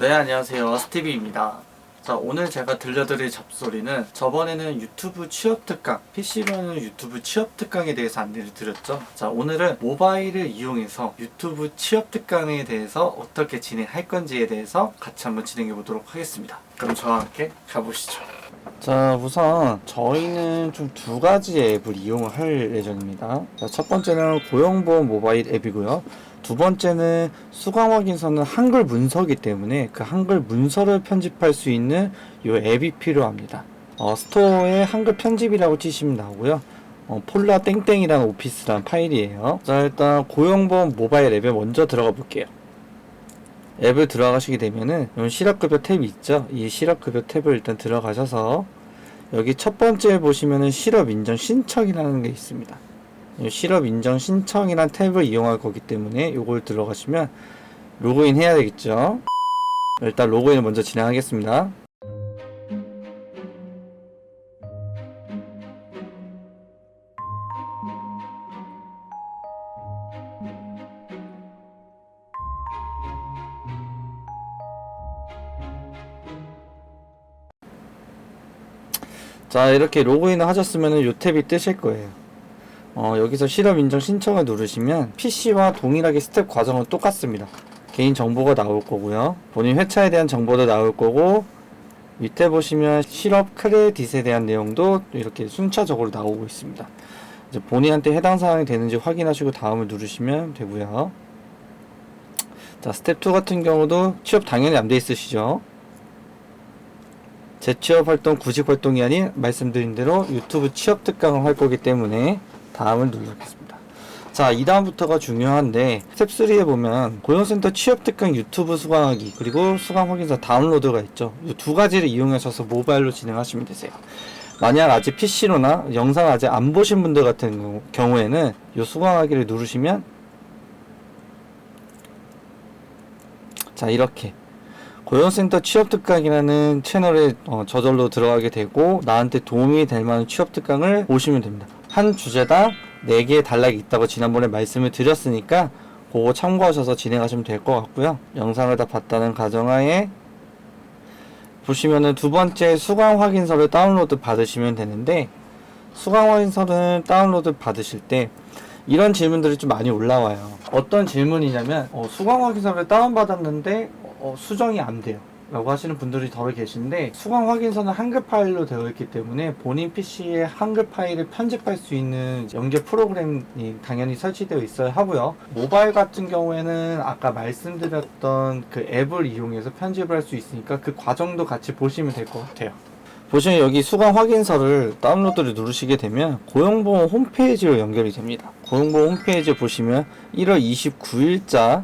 네 안녕하세요. 스티비입니다. 자 오늘 제가 들려드릴 잡소리는 저번에는 유튜브 취업 특강 PC로는 유튜브 취업 특강에 대해서 안내를 드렸죠. 자 오늘은 모바일을 이용해서 유튜브 취업 특강에 대해서 어떻게 진행할 건지에 대해서 같이 한번 진행해 보도록 하겠습니다. 그럼 저와 함께 가보시죠. 자 우선 저희는 좀 두 가지 앱을 이용을 할 예정입니다. 자, 첫 번째는 고용보험 모바일 앱이고요 두 번째는 수강 확인서는 한글 문서기 때문에 그 한글 문서를 편집할 수 있는 이 앱이 필요합니다. 어, 스토어에 한글 편집이라고 치시면 나오고요. 어, 폴라 땡땡이라는 오피스란 파일이에요. 자 일단 고용보험 모바일 앱에 먼저 들어가 볼게요. 앱을 들어가시게 되면은 여기 실업급여 탭이 있죠. 이 실업급여 탭을 일단 들어가셔서 여기 첫 번째 보시면은 실업인정 신청이라는 게 있습니다. 실업 인정 신청이란 탭을 이용할 거기 때문에 이걸 들어가시면 로그인 해야 되겠죠. 일단 로그인을 먼저 진행하겠습니다. 자 이렇게 로그인을 하셨으면 이 탭이 뜨실 거예요. 어, 여기서 실업 인정 신청을 누르시면 PC와 동일하게 스텝 과정은 똑같습니다. 개인 정보가 나올 거고요. 본인 회차에 대한 정보도 나올 거고 밑에 보시면 실업 크레딧에 대한 내용도 이렇게 순차적으로 나오고 있습니다. 이제 본인한테 해당 사항이 되는지 확인하시고 다음을 누르시면 되고요. 자, 스텝 2 같은 경우도 취업 당연히 안 돼 있으시죠? 재취업 활동 구직 활동이 아닌 말씀드린 대로 유튜브 취업 특강을 할 거기 때문에 다음을 누르겠습니다. 자, 이 다음부터가 중요한데 스텝 3에 보면 고용센터 취업 특강 유튜브 수강하기 그리고 수강 확인서 다운로드가 있죠. 이 두 가지를 이용하셔서 모바일로 진행하시면 되세요. 만약 아직 PC로나 영상 아직 안 보신 분들 같은 경우에는 이 수강하기를 누르시면 자 이렇게 고용센터 취업특강이라는 채널에 어, 저절로 들어가게 되고 나한테 도움이 될 만한 취업특강을 보시면 됩니다. 한 주제당 4개의 단락이 있다고 지난번에 말씀을 드렸으니까 그거 참고하셔서 진행하시면 될 것 같고요. 영상을 다 봤다는 가정하에 보시면은 두 번째 수강 확인서를 다운로드 받으시면 되는데 수강 확인서를 다운로드 받으실 때 이런 질문들이 좀 많이 올라와요. 어떤 질문이냐면 어, 수강 확인서를 다운받았는데 어, 수정이 안 돼요. 라고 하시는 분들이 덜어 계신데 수강 확인서는 한글 파일로 되어 있기 때문에 본인 PC에 한글 파일을 편집할 수 있는 연결 프로그램이 당연히 설치되어 있어야 하고요. 모바일 같은 경우에는 아까 말씀드렸던 그 앱을 이용해서 편집을 할 수 있으니까 그 과정도 같이 보시면 될 것 같아요. 보시면 여기 수강 확인서를 다운로드를 누르시게 되면 고용보험 홈페이지로 연결이 됩니다. 고용보험 홈페이지 보시면 1월 29일자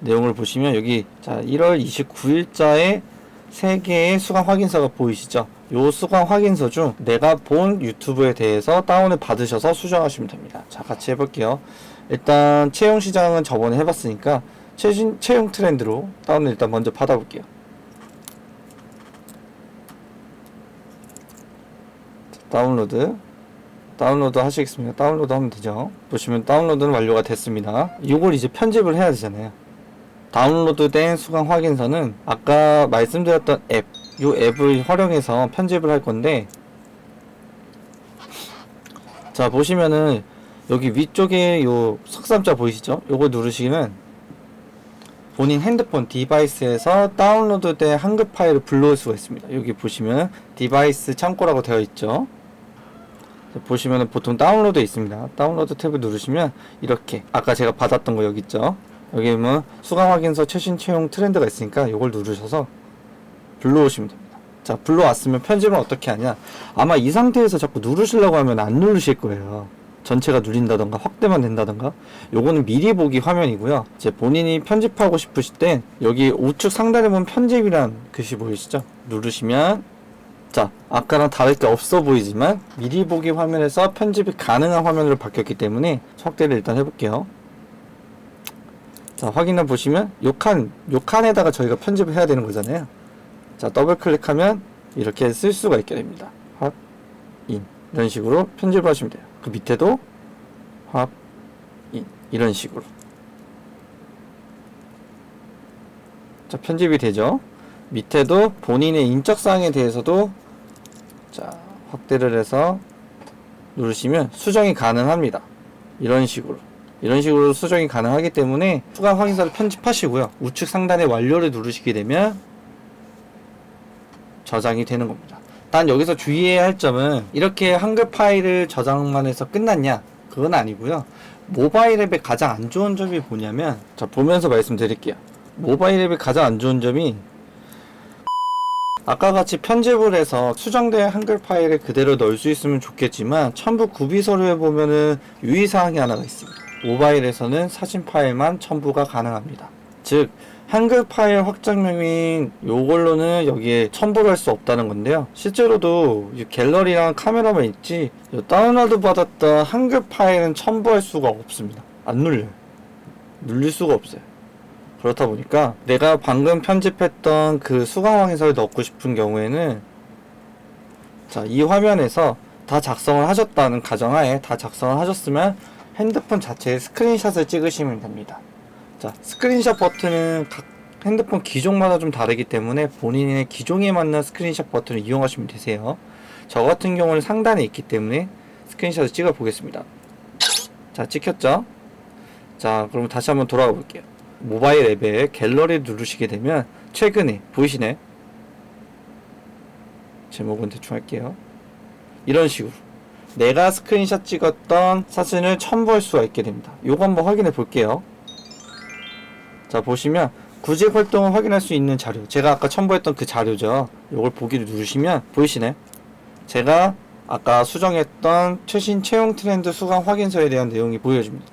내용을 보시면 여기 자 1월 29일자에 세 개의 수강 확인서가 보이시죠? 요 수강 확인서 중 내가 본 유튜브에 대해서 다운을 받으셔서 수정하시면 됩니다. 자 같이 해볼게요. 일단 채용 시장은 저번에 해봤으니까 최신 채용 트렌드로 다운을 일단 먼저 받아볼게요. 자, 다운로드 다운로드 하시겠습니다. 다운로드 하면 되죠. 보시면 다운로드는 완료가 됐습니다. 이걸 이제 편집을 해야 되잖아요. 다운로드된 수강 확인서는 아까 말씀드렸던 앱, 이 앱을 활용해서 편집을 할 건데 자 보시면은 여기 위쪽에 요 석삼자 보이시죠? 요거 누르시면 본인 핸드폰 디바이스에서 다운로드된 한글 파일을 불러올 수가 있습니다. 여기 보시면 디바이스 창고라고 되어 있죠. 보시면 보통 다운로드 있습니다. 다운로드 탭을 누르시면 이렇게 아까 제가 받았던 거 여기 있죠. 여기 뭐 수강 확인서 최신 채용 트렌드가 있으니까 이걸 누르셔서 불러오시면 됩니다. 자, 불러왔으면 편집은 어떻게 하냐? 아마 이 상태에서 자꾸 누르시려고 하면 안 누르실 거예요. 전체가 눌린다던가 확대만 된다던가 요거는 미리 보기 화면이고요 이제 본인이 편집하고 싶으실 때 여기 우측 상단에 보면 편집이란 글씨 보이시죠 누르시면 자 아까랑 다를 게 없어 보이지만 미리 보기 화면에서 편집이 가능한 화면으로 바뀌었기 때문에 확대를 일단 해볼게요 자, 확인해 보시면 요 칸, 요 칸에다가 저희가 편집을 해야 되는 거잖아요. 자, 더블 클릭하면 이렇게 쓸 수가 있게 됩니다. 합, 인. 이런 식으로 편집을 하시면 돼요. 그 밑에도 합, 인. 이런 식으로. 자, 편집이 되죠. 밑에도 본인의 인적사항에 대해서도 자, 확대를 해서 누르시면 수정이 가능합니다. 이런 식으로. 이런 식으로 수정이 가능하기 때문에 추가 확인서를 편집하시고요. 우측 상단에 완료를 누르시게 되면 저장이 되는 겁니다. 단 여기서 주의해야 할 점은 이렇게 한글 파일을 저장만 해서 끝났냐? 그건 아니고요. 모바일 앱의 가장 안 좋은 점이 뭐냐면 자 보면서 말씀드릴게요. 모바일 앱의 가장 안 좋은 점이 아까 같이 편집을 해서 수정된 한글 파일을 그대로 넣을 수 있으면 좋겠지만 첨부 구비 서류에 보면은 유의사항이 하나가 있습니다. 모바일에서는 사진 파일만 첨부가 가능합니다. 즉 한글 파일 확장명인 요걸로는 여기에 첨부를 할 수 없다는 건데요. 실제로도 이 갤러리랑 카메라만 있지 이 다운로드 받았던 한글 파일은 첨부할 수가 없습니다. 안 눌려요. 눌릴 수가 없어요. 그렇다 보니까 내가 방금 편집했던 그 수강 확인서를 넣고 싶은 경우에는 자, 이 화면에서 다 작성을 하셨다는 가정하에 다 작성을 하셨으면 핸드폰 자체에 스크린샷을 찍으시면 됩니다. 자, 스크린샷 버튼은 각 핸드폰 기종마다 좀 다르기 때문에 본인의 기종에 맞는 스크린샷 버튼을 이용하시면 되세요. 저 같은 경우는 상단에 있기 때문에 스크린샷을 찍어 보겠습니다. 자, 찍혔죠? 자, 그럼 다시 한번 돌아가 볼게요. 모바일 앱에 갤러리 누르시게 되면 최근에 보이시네? 제목은 대충 할게요. 이런 식으로 내가 스크린샷 찍었던 사진을 첨부할 수가 있게 됩니다. 요거 한번 확인해 볼게요. 자 보시면 구직 활동을 확인할 수 있는 자료. 제가 아까 첨부했던 그 자료죠. 요걸 보기를 누르시면 보이시네. 제가 아까 수정했던 최신 채용 트렌드 수강 확인서에 대한 내용이 보여집니다.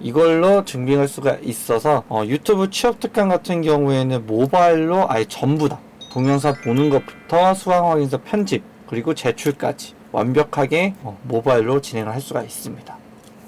이걸로 증빙할 수가 있어서 어, 유튜브 취업 특강 같은 경우에는 모바일로 아예 전부 다 동영상 보는 것부터 수강 확인서 편집 그리고 제출까지 완벽하게 어, 모바일로 진행을 할 수가 있습니다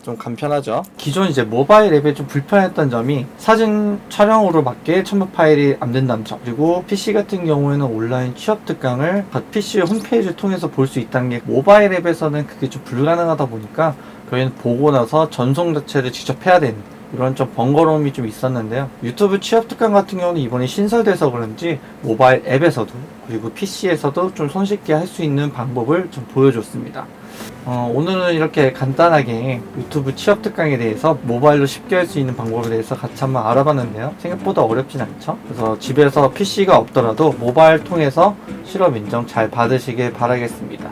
좀 간편하죠. 기존 이제 모바일 앱에 좀 불편했던 점이 사진 촬영으로 맞게 첨부 파일이 안 된다는 점. 그리고 PC 같은 경우에는 온라인 취업 특강을 각 PC 홈페이지를 통해서 볼 수 있다는 게 모바일 앱에서는 그게 좀 불가능하다 보니까 저희는 보고 나서 전송 자체를 직접 해야 되는 이런 좀 번거로움이 좀 있었는데요. 유튜브 취업 특강 같은 경우는 이번에 신설돼서 그런지 모바일 앱에서도 그리고 PC에서도 좀 손쉽게 할 수 있는 방법을 좀 보여줬습니다. 어, 오늘은 이렇게 간단하게 유튜브 취업 특강에 대해서 모바일로 쉽게 할 수 있는 방법에 대해서 같이 한번 알아봤는데요. 생각보다 어렵진 않죠. 그래서 집에서 PC가 없더라도 모바일 통해서 실업 인정 잘 받으시길 바라겠습니다.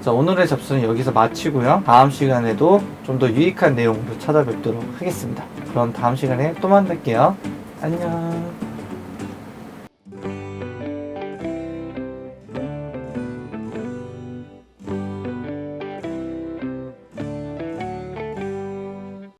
자, 오늘의 접수는 여기서 마치고요. 다음 시간에도 좀 더 유익한 내용으로 찾아뵙도록 하겠습니다. 그럼 다음 시간에 또 만날게요. 안녕.